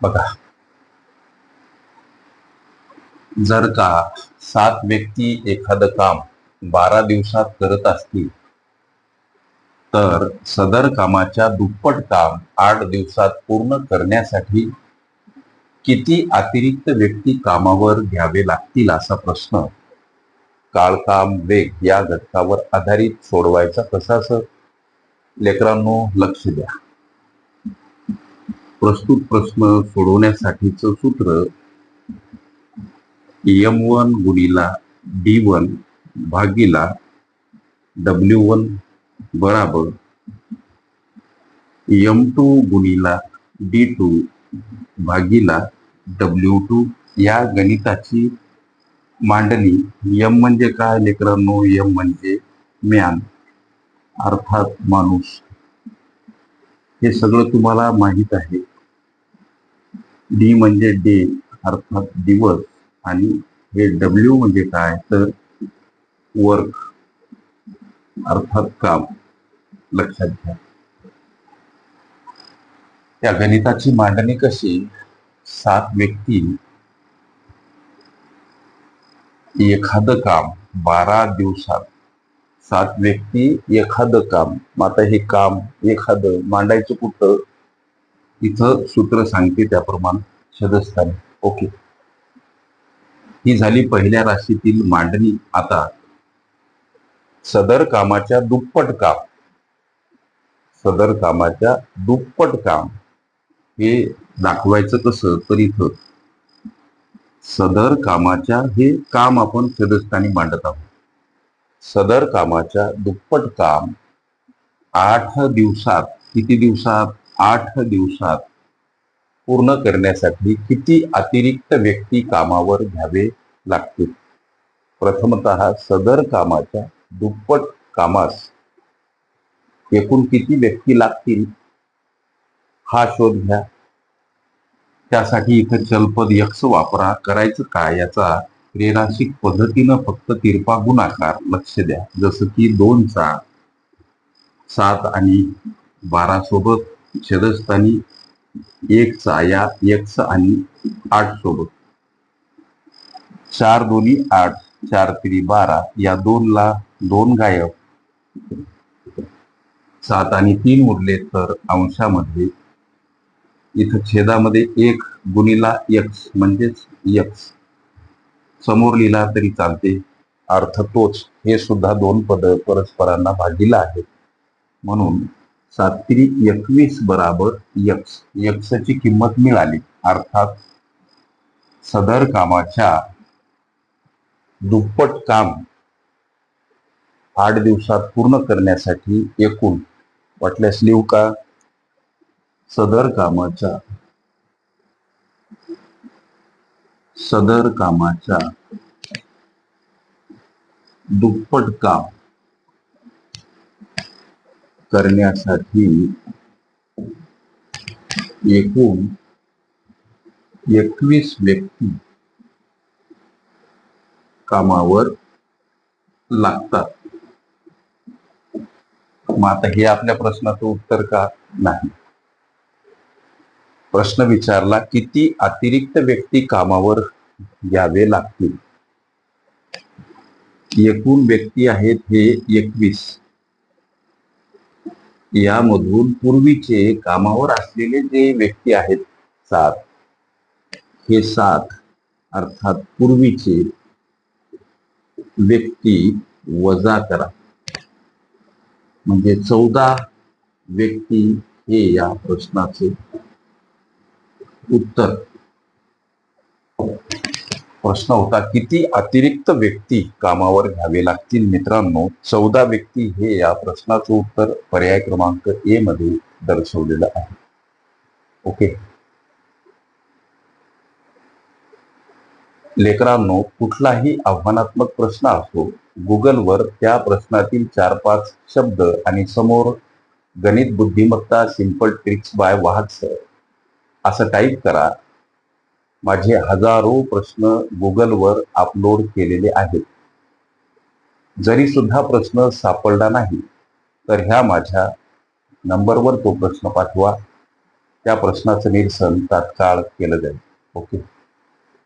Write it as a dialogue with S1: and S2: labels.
S1: बघा. जर का सात व्यक्ती एखादं काम बारा दिवसात करत असतील तर सदर कामाच्या दुप्पट काम आठ दिवसात पूर्ण करण्यासाठी किती अतिरिक्त व्यक्ती कामावर घ्यावे लागतील असा प्रश्न काळकाम वेग या घटकावर आधारित सोडवायचा कसा असं? लेकरांनो लक्ष द्या. प्रस्तुत प्रश्न सोडवण्यासाठीचं सूत्र एम वन गुणीला डी वन भागीला डब्ल्यू वन बराबर एम टू गुणीला डी टू भागीला डब्ल्यू टू या गणिताची मांडणी यम म्हणजे काय लेकरांनो? यम म्हणजे म्यान अर्थात माणूस. हे सगळं तुम्हाला माहीत आहे. डी म्हणजे डे अर्थात दिवस. आणि हे डब्ल्यू म्हणजे काय? तर वर्क अर्थात काम. लक्षात घ्या. त्या गणिताची मांडणी कशी? सात व्यक्ती. एखादं काम बारा दिवसात. सात व्यक्ती एखादं काम. मग आता हे काम एखादं मांडायचं कुठं? इथं सूत्र सांगते त्याप्रमाणे सदस्थानी ओके. ही झाली पहिल्या राशीतील मांडणी. आता सदर कामाच्या दुप्पट काम. सदर कामाच्या दुप्पट काम. हे दाखवायचं कसं? तर इथं सदर कामाच्या हे काम आपण सदस्थानी मांडत आहोत. सदर कामाच्या दुप्पट काम आठ दिवसात किती दिवसात? आठ दिवसात पूर्ण करण्यासाठी किती अतिरिक्त व्यक्ती कामावर घ्यावे लागतील? प्रथमतः सदर कामाच्या दुप्पट कामास एकूण किती व्यक्ती लागतील? हा शोध घ्या. त्यासाठी इथं चलपद यक्ष वापरा. करायचं काय? याचा त्रेराशिक पद्धतीनं फक्त तिरपा गुणाकार लक्ष द्या. जसं की दोनचा सात आणि बारा सोबत छदस्थानी एकचा या एकच आणि आठ सोबत. चार दोन्ही आठ चार तिरी बारा या दोनला दोन गायब सात आणि तीन उरले तर अंशामध्ये. इथं छेदामध्ये एक गुणीला एक्स म्हणजेच एक्स समोर लिहिला तरी चालते. अर्थ तोच. हे सुद्धा दोन पद परस्परांना भागीला आहेत. म्हणून सातरी एकवीस बराबर यक्स. यक्सची किंमत मिळाली. अर्थात सदर कामाच्या दुप्पट काम आठ दिवसात पूर्ण करण्यासाठी एकूण वाटल्यास लिहू का? सदर कामाच्या सदर कामाच्या दुप्पट काम करण्यासाठी एकूण एकवीस व्यक्ती कामावर लागतात. मग आता हे आपल्या प्रश्नाचं उत्तर का नाही? प्रश्न विचारला किती अतिरिक्त व्यक्ती कामावर घ्यावे लागतील? एकूण व्यक्ती आहेत हे एकवीस. यामधून पूर्वीचे कामावर असलेले जे व्यक्ती आहेत सात. हे सात अर्थात पूर्वीचे व्यक्ती वजा करा. म्हणजे चौदा व्यक्ती हे या प्रश्नाचे उत्तर. प्रश्न होता किती अतिरिक्त व्यक्ती कामावर घ्यावे लागतील मित्रांनो? चौदा व्यक्ती हे या प्रश्नाचं उत्तर पर्याय क्रमांक ए मध्ये दर्शवलेलं आहे. ओके. लेकरांनो कुठलाही आव्हानात्मक प्रश्न असो गुगलवर त्या प्रश्नातील चार पाच शब्द आणि समोर गणित बुद्धिमत्ता सिंपल ट्रिक्स बाय वाहत असं टाईप करा माझे हजारो प्रश्न गुगलवर अपलोड केलेले आहेत. जरी सुद्धा प्रश्न सापडला नाही तर ह्या माझ्या नंबरवर तो प्रश्न पाठवा. त्या प्रश्नाचं निरसन तात्काळ केलं जाईल. ओके.